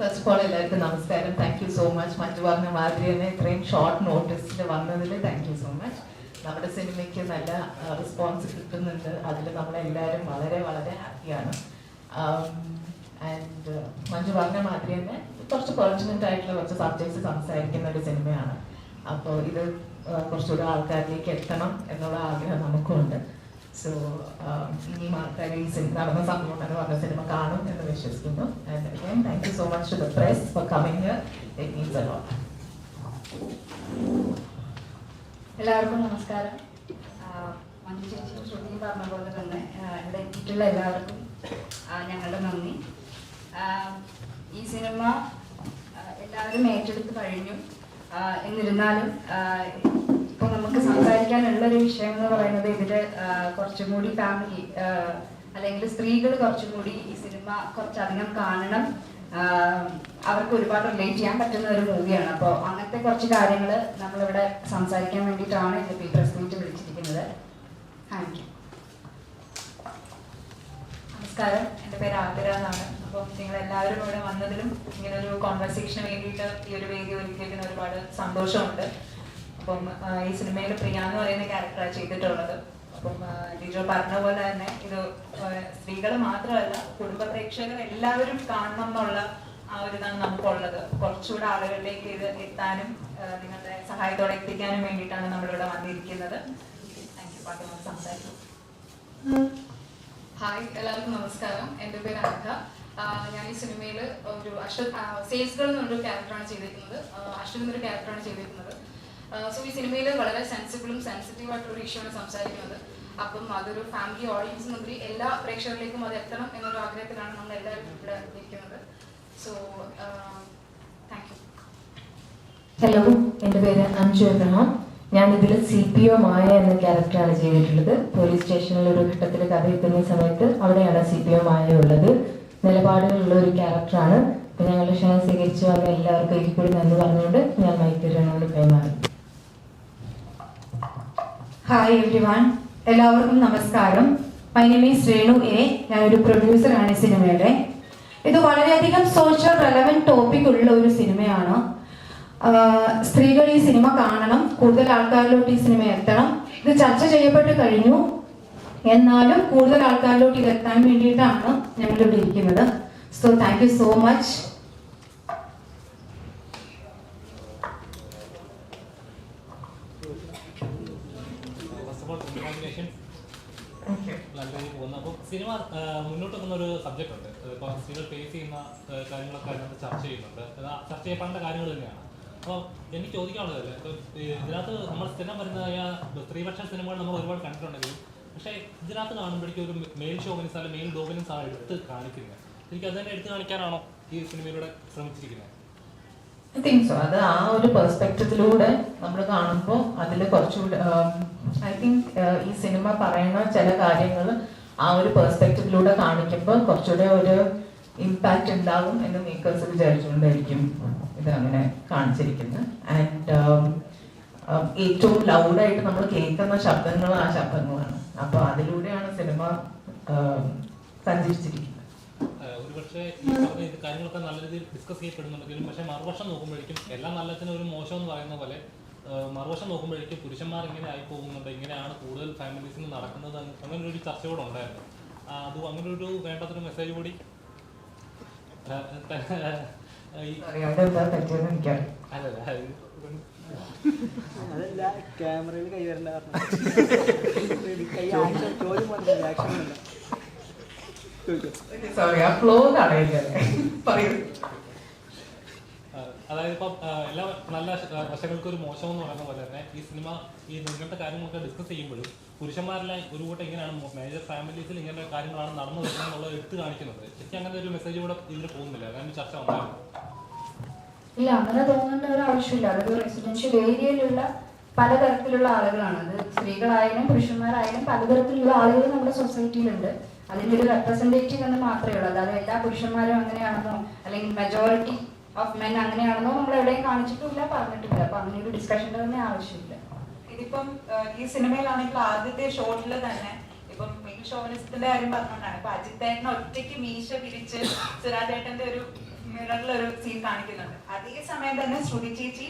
First of all എല്ലാവർക്കും നമസ്കാരം. Thank you so much Manju പറഞ്ഞ മാതിരി തന്നെ ഇത്രയും ഷോർട്ട് നോട്ടീസിൽ വന്നതിൽ താങ്ക് യു സോ മച്ച് നമ്മുടെ സിനിമയ്ക്ക് നല്ല റെസ്പോൺസ് കിട്ടുന്നുണ്ട്. അതിൽ നമ്മളെല്ലാവരും വളരെ വളരെ ഹാപ്പിയാണ് ആൻഡ് മഞ്ജു പറഞ്ഞ മാതിരി തന്നെ കുറച്ച് പെർജനന്റ് ആയിട്ടുള്ള കുറച്ച് സബ്ജക്ട്സ് സംസാരിക്കുന്ന ഒരു സിനിമയാണ്. അപ്പോൾ ഇത് കുറച്ചുകൂടെ ആൾക്കാരിലേക്ക് എത്തണം എന്നുള്ള ആഗ്രഹം നമുക്കുണ്ട്. സോ ഇനി ആൾക്കാർ ഈ സിനിമ നടന്ന സംഭവം എന്ന് പറഞ്ഞ സിനിമ കാണും എന്ന് വിശ്വസിക്കുന്നു thank you so much the press for coming എല്ലാവർക്കും നമസ്കാരം. മഞ്ജു ചേച്ചി ശ്രുതി പറഞ്ഞ പോലെ തന്നെ ഇവിടെ എത്തിയിട്ടുള്ള എല്ലാവർക്കും ഞങ്ങളുടെ നന്ദി. ഈ സിനിമ എല്ലാവരും ഏറ്റെടുത്ത് കഴിഞ്ഞു. എന്നിരുന്നാലും ഇപ്പോൾ നമുക്ക് സംസാരിക്കാനുള്ള ഒരു വിഷയം എന്ന് പറയുന്നത് ഇതിൽ കുറച്ചും കൂടി ഫാമിലി അല്ലെങ്കിൽ സ്ത്രീകൾ കുറച്ചും കൂടി ഈ സിനിമ കുറച്ചധികം കാണണം. അവർക്ക് ഒരുപാട് റിലേറ്റ് ചെയ്യാൻ പറ്റുന്ന ഒരു മൂവിയാണ് അപ്പോൾ അങ്ങനത്തെ കുറച്ച് കാര്യങ്ങൾ നമ്മളിവിടെ സംസാരിക്കാൻ വേണ്ടിയിട്ടാണ് ഇന്ന് ഈ പ്രസ് മീറ്റ് വിളിച്ചിരിക്കുന്നത്. താങ്ക് യു നമസ്കാരം. എന്റെ പേര് ആതിര എന്നാണ്. അപ്പം നിങ്ങൾ എല്ലാവരും ഇവിടെ വന്നതിലും ഇങ്ങനെ ഒരു കോൺവെർസേഷന് വേണ്ടിയിട്ട് ഈ ഒരു വേദി ഒരുക്കിയിരിക്കുന്ന ഒരുപാട് സന്തോഷമുണ്ട്. അപ്പം ഈ സിനിമയിൽ പ്രിയ എന്ന് പറയുന്ന ക്യാരക്ടറാണ് ചെയ്തിട്ടുള്ളത്. അപ്പം ലിജോ പറഞ്ഞ പോലെ തന്നെ ഇത് സ്ത്രീകൾ മാത്രമല്ല കുടുംബ പ്രേക്ഷകർ എല്ലാവരും കാണണം എന്നുള്ള ആ ഒരു ഇതാണ് നമുക്കുള്ളത്. കുറച്ചുകൂടെ ആളുകളിലേക്ക് ഇത് എത്താനും നിങ്ങളുടെ സഹായത്തോടെ എത്തിക്കാനും വേണ്ടിയിട്ടാണ് നമ്മളിവിടെ വന്നിരിക്കുന്നത്. സംസാരിക്കും. ഹായ് എല്ലാവർക്കും നമസ്കാരം. എന്റെ പേര് അനഘ. ഞാൻ ഈ സിനിമയിൽ ഒരു അശ്വത് സെയിൽസ് ഗേൾ എന്നൊരു ക്യാരക്ടറാണ് ചെയ്തിരിക്കുന്നത്. അശ്വത് എന്നൊരു ക്യാരക്ടറാണ് ചെയ്തിരിക്കുന്നത്. സോ ഈ സിനിമയിൽ വളരെ സെൻസിബിളും സെൻസിറ്റീവ് ആയിട്ടുള്ള ഇഷ്യൂ ആണ് സംസാരിക്കുന്നത്. അപ്പം അതൊരു ഫാമിലി ഓഡിയൻസ് മുതൽ എല്ലാ പ്രേക്ഷകരിലേക്കും അത് എത്തണം എന്നൊരു ആഗ്രഹത്തിലാണ് നമ്മൾ എല്ലാവരും ഇവിടെ നിൽക്കുന്നത് സോ ഹലോ എന്റെ പേര് അഞ്ജു എബ്രഹാം ഞാൻ ഇതിൽ സി പി ഒ മായ എന്ന ക്യാരക്ടറാണ് ചെയ്തിട്ടുള്ളത്. പോലീസ് സ്റ്റേഷനിൽ ഒരു ഘട്ടത്തിൽ കഥ എത്തുന്ന സമയത്ത് അവിടെയാണ് സി പി ഒ മായ ഉള്ളത്. നിലപാടുകളുള്ള ഒരു ക്യാരക്ടറാണ് ഞങ്ങളുടെ ക്ഷണം സ്വീകരിച്ചു വന്ന എല്ലാവർക്കും എനിക്ക് കൂടി നന്ദി പറഞ്ഞുകൊണ്ട് ഞാൻ മൈക്കിരണോട് കൈമാറി ഹായ് എവ്രി വൺ എല്ലാവർക്കും നമസ്കാരം. My name is Renu A ഞാനൊരു പ്രൊഡ്യൂസറാണ് സിനിമയുടെ. ഇത് വളരെയധികം സോഷ്യൽ റെലവന്റ് ടോപ്പിക് ഉള്ള ഒരു സിനിമയാണ്. സ്ത്രീകൾ ഈ സിനിമ കാണണം കൂടുതൽ ആൾക്കാരിലോട്ട് ഈ സിനിമ എത്തണം. ഇത് ചർച്ച ചെയ്യപ്പെട്ട് കഴിഞ്ഞു. എന്നാലും കൂടുതൽ ആൾക്കാരിലോട്ട് ഇത് എത്താൻ വേണ്ടിയിട്ടാണ് ഞങ്ങളിവിടെ ഇരിക്കുന്നത്. സോ താങ്ക് സോ മച്ച് മുന്നോട്ട് വെക്കുന്ന ഒരു സബ്ജക്റ്റ് ഉണ്ട്. ഇപ്പോൾ സ്ത്രീകൾ ഫേസ് ചെയ്യുന്ന കാര്യങ്ങളൊക്കെ അതിനകത്ത് ചർച്ച ചെയ്യുന്നുണ്ട്. ചർച്ച ചെയ്യപ്പെടേണ്ട കാര്യങ്ങൾ തന്നെയാണ്. അപ്പോൾ എനിക്ക് ചോദിക്കാനുള്ളതല്ലേ ഇപ്പോൾ ഇതിനകത്ത് നമ്മൾ സ്ഥിരം വരുന്നതായ സ്ത്രീപക്ഷ സിനിമകൾ നമ്മൾ ഒരുപാട് കണ്ടിട്ടുണ്ടെങ്കിലും പക്ഷേ ഇതിനകത്ത് കാണുമ്പോഴേക്കും ഒരു മെയിൽ ഷോമിനിസ് അല്ലെങ്കിൽ മെയിൽ ഡോമിനൻസ് ആണ് എടുത്ത് കാണിക്കുന്നത്. എനിക്ക് അത് തന്നെ എടുത്ത് കാണിക്കാനാണോ ഈ സിനിമയിലൂടെ ശ്രമിച്ചിരിക്കുന്നത്? ഐ തിങ്ക് സോ അത് ആ ഒരു പെർസ്പെക്റ്റീവിലൂടെ നമ്മൾ കാണുമ്പോൾ അതിൽ കുറച്ചുകൂടി ഐ തിങ്ക് ഈ സിനിമ പറയുന്ന ചില കാര്യങ്ങൾ ആ ഒരു പെർസ്പെക്റ്റീവിലൂടെ കാണിക്കുമ്പോൾ കുറച്ചുകൂടെ ഒരു ഇമ്പാക്റ്റ് ഉണ്ടാകും എന്ന് മേക്കേഴ്സ് വിചാരിച്ചുകൊണ്ടായിരിക്കും ഇത് അങ്ങനെ കാണിച്ചിരിക്കുന്നത് ആൻഡ് ഏറ്റവും ലൗഡായിട്ട് നമ്മൾ കേൾക്കുന്ന ശബ്ദങ്ങൾ ആ ശബ്ദങ്ങളാണ്. അപ്പോൾ അതിലൂടെയാണ് സിനിമ സഞ്ചരിച്ചിരിക്കുന്നത്. ഏഹ് ഒരുപക്ഷെ കാര്യങ്ങളൊക്കെ നല്ല രീതിയിൽ ഡിസ്കസ് ചെയ്യപ്പെടുന്നുണ്ടെങ്കിലും പക്ഷെ മറുവശം നോക്കുമ്പോഴേക്കും എല്ലാം നല്ലതിനും ഒരു മോശം എന്ന് പറയുന്ന പോലെ മറുവശം നോക്കുമ്പോഴേക്കും പുരുഷന്മാർ ഇങ്ങനെ ആയി പോകുന്നുണ്ട് ഇങ്ങനെയാണ് കൂടുതൽ ഫാമിലീസിന് നടക്കുന്നത്. അങ്ങനെ ഒരു ചർച്ച കൂടെ. ഉണ്ടായിരുന്നു അത് അങ്ങനെ ഒരു വേണ്ടത്തൊരു മെസ്സേജ് കൂടി അതല്ല ക്യാമറയിൽ കൈ വരണ്ട ചോദ്യം ആക്ഷൻ അല്ല ചോദിച്ചോ സോറി ആ ഫ്ലോ കളയില്ലേ പറയൂ ആഹ് അതായത് ഇപ്പം എല്ലാ നല്ല വശ- വശങ്ങൾക്കും ഒരു മോശം എന്ന് പറയുന്ന പോലെ തന്നെ ഈ സിനിമ ഈ ഇങ്ങനത്തെ കാര്യങ്ങളൊക്കെ ഡിസ്കസ് ചെയ്യുമ്പോഴും പുരുഷന്മാരെല്ലാം ഒരു കൂട്ടം ഇങ്ങനെയാണ് മേജർ ഫാമിലീസിൽ ഇങ്ങനെ കാര്യങ്ങളാണ് നടന്നു വരുന്നത് എന്നുള്ളത് എടുത്തു കാണിക്കുന്നത്. എനിക്ക് അങ്ങനെ ഒരു മെസ്സേജ് കൂടെ ഇതിൽ പോകുന്നില്ല. കാരണം ചർച്ച ഉണ്ടായിരുന്നു ഇല്ല അങ്ങനെ തോന്നേണ്ട ഒരു ആവശ്യമില്ല. അതൊരു റെസിഡൻഷ്യൽ ഏരിയയിലുള്ള പലതരത്തിലുള്ള ആളുകളാണ്. അത് സ്ത്രീകളായാലും പുരുഷന്മാരായാലും പലതരത്തിലുള്ള ആളുകൾ നമ്മുടെ സൊസൈറ്റിയിലുണ്ട് അതിന്റെ ഒരു റെപ്രസെന്റേറ്റീവ് എന്ന് മാത്രമേ ഉള്ളൂ. അതായത് എല്ലാ പുരുഷന്മാരും അങ്ങനെയാണെന്നോ അല്ലെങ്കിൽ മെജോറിറ്റി ഓഫ് മെൻ അങ്ങനെയാണെന്നോ നമ്മൾ എവിടെയും കാണിച്ചിട്ടില്ല പറഞ്ഞിട്ടില്ല. അപ്പൊ അങ്ങനെ ഒരു ഡിസ്കഷന്റെ തന്നെ ആവശ്യമില്ല. ഇതിപ്പം ഈ സിനിമയിലാണെങ്കിൽ ആദ്യത്തെ ഷോട്ടിൽ തന്നെ ഇപ്പം മെയിൽ ഷോവനിസത്തിന്റെ കാര്യം പറഞ്ഞുകൊണ്ടാണ്. ഇപ്പൊ അജിത്തേട്ടൻ ഒറ്റയ്ക്ക് മീശ പിരിച്ച് സുരാജേട്ടന്റെ ഒരു മിററിൽ ഒരു സീൻ കാണിക്കുന്നുണ്ട്. അതേ സമയം തന്നെ ശ്രുതി ചേച്ചി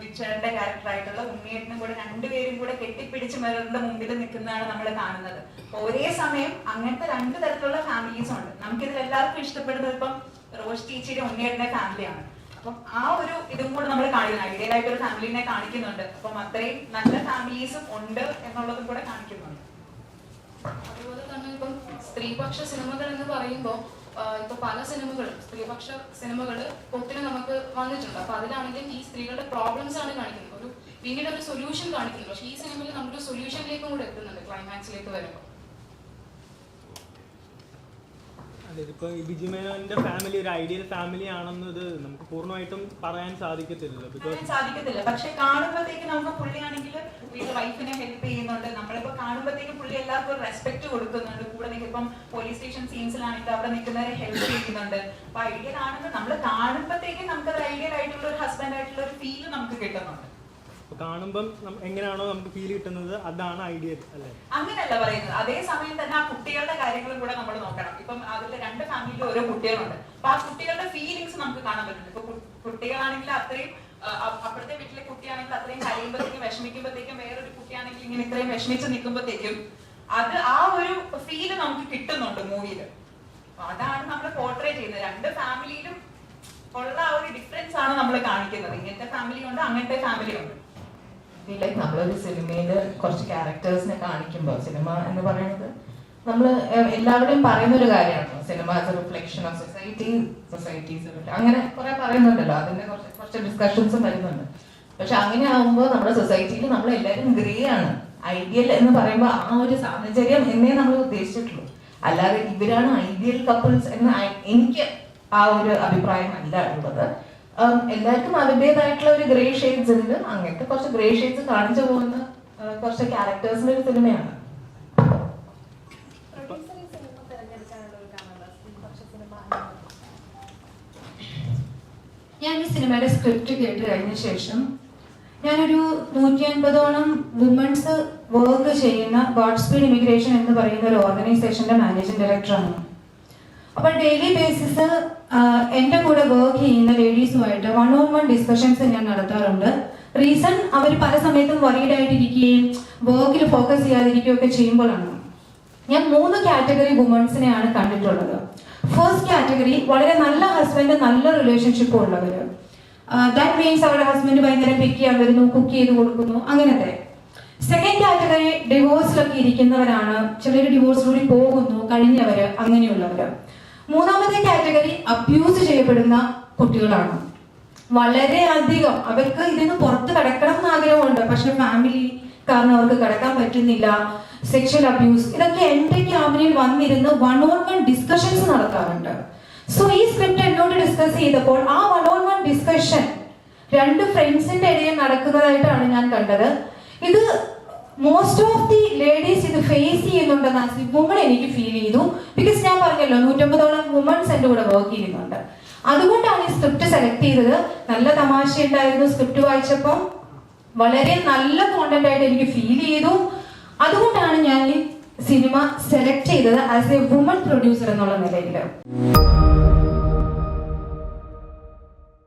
ബിച്ചറിന്റെ ക്യാരക്ടറായിട്ടുള്ള ഉണ്ണിയേട്ടനും കൂടെ രണ്ടുപേരും കൂടെ കെട്ടിപ്പിടിച്ച് മിററിന്റെ മുമ്പിൽ നിൽക്കുന്നതാണ് നമ്മൾ കാണുന്നത്. ഒരേ സമയം അങ്ങനത്തെ രണ്ട് തരത്തിലുള്ള ഫാമിലീസ് ഉണ്ട്. നമുക്കിതിൽ എല്ലാവർക്കും ഇഷ്ടപ്പെടുന്നത് ഇപ്പം റോഷ് ചേച്ചിയുടെ ഉണ്ണിയേട്ടന്റെ ഫാമിലിയാണ് അപ്പം ആ ഒരു ഇതും കൂടെ നമ്മൾ കാണിക്കുന്നു ഐഡിയൽ ആയിട്ട് ഒരു ഫാമിലിനെ കാണിക്കുന്നുണ്ട്. അപ്പം അത്രയും നല്ല ഫാമിലീസും ഉണ്ട് എന്നുള്ളതും കൂടെ കാണിക്കുന്നുണ്ട്. അതുപോലെ തന്നെ ഇപ്പം സ്ത്രീപക്ഷ സിനിമകൾ എന്ന് പറയുമ്പോൾ ഇപ്പൊ പല സിനിമകളും സ്ത്രീപക്ഷ സിനിമകൾ ഒത്തിരി നമുക്ക് വന്നിട്ടുണ്ട്. അപ്പൊ അതിലാണെങ്കിലും ഈ സ്ത്രീകളുടെ പ്രോബ്ലംസ് ആണ് കാണിക്കുന്നത്. ഒരു പിന്നീട് ഒരു സൊല്യൂഷൻ കാണിക്കുന്നത് പക്ഷേ ഈ സിനിമയിൽ നമ്മളൊരു സൊല്യൂഷനിലേക്കും കൂടെ എത്തുന്നുണ്ട്. ക്ലൈമാക്സിലേക്ക് വരുമ്പോൾ അതെ ഇതിപ്പോൾ മേനോന്റെ ഫാമിലി ഒരു ഐഡിയൽ ഫാമിലി ആണെന്ന് ഇത് നമുക്ക് പൂർണമായിട്ടും പറയാൻ സാധിക്കത്തില്ലല്ലോ ബിക്കോസ് സാധിക്കത്തില്ല. പക്ഷെ കാണുമ്പോഴത്തേക്ക് നമുക്ക് പുള്ളിയാണെങ്കിൽ വീട്ടിൽ വൈഫിനെ ഹെൽപ്പ് ചെയ്യുന്നുണ്ട്. നമ്മളിപ്പോ കാണുമ്പോഴത്തേക്ക് പുള്ളി എല്ലാവർക്കും റെസ്പെക്ട് കൊടുക്കുന്നുണ്ട്. കൂടെ നിൽക്കിപ്പം പോലീസ് സ്റ്റേഷൻ സീൻസിലാണെങ്കിൽ അവിടെ നിൽക്കുന്നവരെ ഹെൽപ്പ് ചെയ്യുന്നുണ്ട്. അപ്പൊ ഐഡിയൽ ആണെന്ന് നമ്മൾ കാണുമ്പോഴത്തേക്ക് നമുക്ക് ഐഡിയൽ ആയിട്ടുള്ള ഒരു ഹസ്ബൻഡ് ആയിട്ടുള്ള ഒരു ഫീൽ നമുക്ക് കിട്ടുന്നുണ്ട്. കാണുമ്പം എങ്ങനെയാണോ നമുക്ക് ഫീൽ കിട്ടുന്നത് അതാണ് ഐഡിയ അല്ലേ? അങ്ങനെയല്ല പറയുന്നത്. അതേ സമയം തന്നെ ആ കുട്ടികളുടെ കാര്യങ്ങളും കൂടെ നമ്മൾ നോക്കണം. ഇപ്പം അതിൽ രണ്ട് ഫാമിലിയിൽ ഓരോ കുട്ടികളുണ്ട്. അപ്പൊ ആ കുട്ടികളുടെ ഫീലിങ്സ് നമുക്ക് കാണാൻ പറ്റുന്നുണ്ട്. ഇപ്പൊ കുട്ടികളാണെങ്കിൽ അത്രയും അപ്പുറത്തെ വീട്ടിലെ കുട്ടിയാണെങ്കിൽ അത്രയും കഴിയുമ്പോഴത്തേക്കും വിഷമിക്കുമ്പോഴത്തേക്കും വേറൊരു കുട്ടിയാണെങ്കിൽ ഇങ്ങനെ ഇത്രയും വിഷമിച്ച് നിൽക്കുമ്പോഴത്തേക്കും അത് ആ ഒരു ഫീൽ നമുക്ക് കിട്ടുന്നുണ്ട് മൂവിയിൽ അതാണ് നമ്മൾ പോർട്രേ ചെയ്യുന്നത്. രണ്ട് ഫാമിലിയിലും ഉള്ള ആ ഒരു ഡിഫറൻസ് ആണ് നമ്മൾ കാണിക്കുന്നത്. ഇങ്ങനത്തെ ഫാമിലി ഉണ്ട് അങ്ങനത്തെ ഫാമിലി ഉണ്ട്. നമ്മളൊരു സിനിമയിൽ കുറച്ച് ക്യാരക്ടേഴ്സിനെ കാണിക്കുമ്പോൾ സിനിമ എന്ന് പറയുന്നത് നമ്മൾ എല്ലാവരുടെയും പറയുന്ന ഒരു കാര്യമാണ് cinema as a reflection of society societies അങ്ങനെ കുറെ പറയുന്നുണ്ടല്ലോ. അതിന്റെ കുറച്ച് കുറച്ച് ഡിസ്കഷൻസും വരുന്നുണ്ട്. പക്ഷെ അങ്ങനെ ആകുമ്പോൾ നമ്മുടെ സൊസൈറ്റിയിൽ നമ്മൾ എല്ലാവരും ഗ്രേ ആണ്. ഐഡിയൽ എന്ന് പറയുമ്പോൾ ആ ഒരു സാഹചര്യം എന്നേ നമ്മൾ ഉദ്ദേശിച്ചിട്ടുള്ളൂ. അല്ലാതെ ഇവരാണ് ഐഡിയൽ കപ്പിൾസ് എന്ന് എനിക്ക് ആ ഒരു അഭിപ്രായം അല്ല ഉള്ളത്. എല്ലാവർക്കും അതിന്റെതായിട്ടുള്ള ഒരു ഗ്രേ ഷെയ്ഡ്സ് ഉണ്ട്. അങ്ങനത്തെ കുറച്ച് ഗ്രേ ഷെയ്ഡ്സ് കാണിച്ചു പോകുന്ന കുറച്ച് ക്യാരക്ടേഴ്സിന്റെ ഒരു സിനിമയാണ് ഞാൻ ഈ സിനിമയുടെ സ്ക്രിപ്റ്റ് കേട്ട് കഴിഞ്ഞ ശേഷം ഞാനൊരു നൂറ്റി അൻപതോളം വുമൺസ് വർക്ക് ചെയ്യുന്ന ഗോഡ് സ്പീഡ് ഇമിഗ്രേഷൻ എന്ന് പറയുന്ന ഒരു ഓർഗനൈസേഷന്റെ മാനേജിംഗ് ഡയറക്ടറാണ് അപ്പോൾ ഡെയിലി ബേസിസ് എന്റെ കൂടെ വർക്ക് ചെയ്യുന്ന ലേഡീസുമായിട്ട് വൺ ഓൺ വൺ ഡിസ്കഷൻസ് ഞാൻ നടത്താറുണ്ട്. റീസൺ അവർ പല സമയത്തും വറീഡ് ആയിട്ടിരിക്കുകയും വർക്കിൽ ഫോക്കസ് ചെയ്യാതിരിക്കുകയും ഒക്കെ ചെയ്യുമ്പോഴാണ്. ഞാൻ മൂന്ന് കാറ്റഗറി വുമൺസിനെയാണ് കണ്ടിട്ടുള്ളത്. ഫസ്റ്റ് കാറ്റഗറി വളരെ നല്ല ഹസ്ബൻഡ് നല്ല റിലേഷൻഷിപ്പ് ഉള്ളവര്. ദാറ്റ് മീൻസ് അവരുടെ ഹസ്ബൻഡ് ഭയങ്കര പിക്ക് ചെയ്യാൻ വരുന്നു കുക്ക് ചെയ്ത് കൊടുക്കുന്നു അങ്ങനത്തെ. സെക്കൻഡ് കാറ്റഗറി ഡിവോഴ്സിലൊക്കെ ഇരിക്കുന്നവരാണ്. ചിലർ ഡിവോഴ്സിലൂടെ പോകുന്നു കഴിഞ്ഞവര് അങ്ങനെയുള്ളവര്. മൂന്നാമത്തെ കാറ്റഗറി അബ്യൂസ് ചെയ്യപ്പെടുന്ന കുട്ടികളാണ്. വളരെ അധികം അവർക്ക് ഇതിന് പുറത്ത് കിടക്കണം എന്ന് ആഗ്രഹമുണ്ട്. പക്ഷെ ഫാമിലി കാരണം അവർക്ക് കിടക്കാൻ പറ്റുന്നില്ല. സെക്ഷൽ അബ്യൂസ് ഇതൊക്കെ എന്റെ ക്യാബിനിൽ വന്നിരുന്ന് വൺ ഓൺ വൺ ഡിസ്കഷൻസ് നടത്താറുണ്ട്. സോ ഈ സ്ക്രിപ്റ്റ് എന്നോട് ഡിസ്കസ് ചെയ്തപ്പോൾ ആ വൺ ഓൺ വൺ ഡിസ്കഷൻ രണ്ട് ഫ്രണ്ട്സിന്റെ ഇടയിൽ നടക്കുന്നതായിട്ടാണ് ഞാൻ കണ്ടത്. ഇത് മോസ്റ്റ് ഓഫ് ദി ലേഡീസ് ഇത് ഫേസ് ചെയ്യുന്നുണ്ടെന്ന് ആസ് വുമൺ എനിക്ക് ഫീൽ ചെയ്തു. ബിക്കോസ് ഞാൻ പറഞ്ഞല്ലോ നൂറ്റമ്പതോളം വുമൺസ് എന്റെ കൂടെ വർക്ക് ചെയ്യുന്നുണ്ട്. അതുകൊണ്ടാണ് ഈ സ്ക്രിപ്റ്റ് സെലക്ട് ചെയ്തത്. നല്ല തമാശ ഉണ്ടായിരുന്നു സ്ക്രിപ്റ്റ് വായിച്ചപ്പോൾ വളരെ നല്ല കോണ്ടന്റ് ആയിട്ട് എനിക്ക് ഫീൽ ചെയ്തു. അതുകൊണ്ടാണ് ഞാൻ ഈ സിനിമ സെലക്ട് ചെയ്തത് ആസ് എ വുമൺ പ്രൊഡ്യൂസർ എന്നുള്ള നിലയിൽ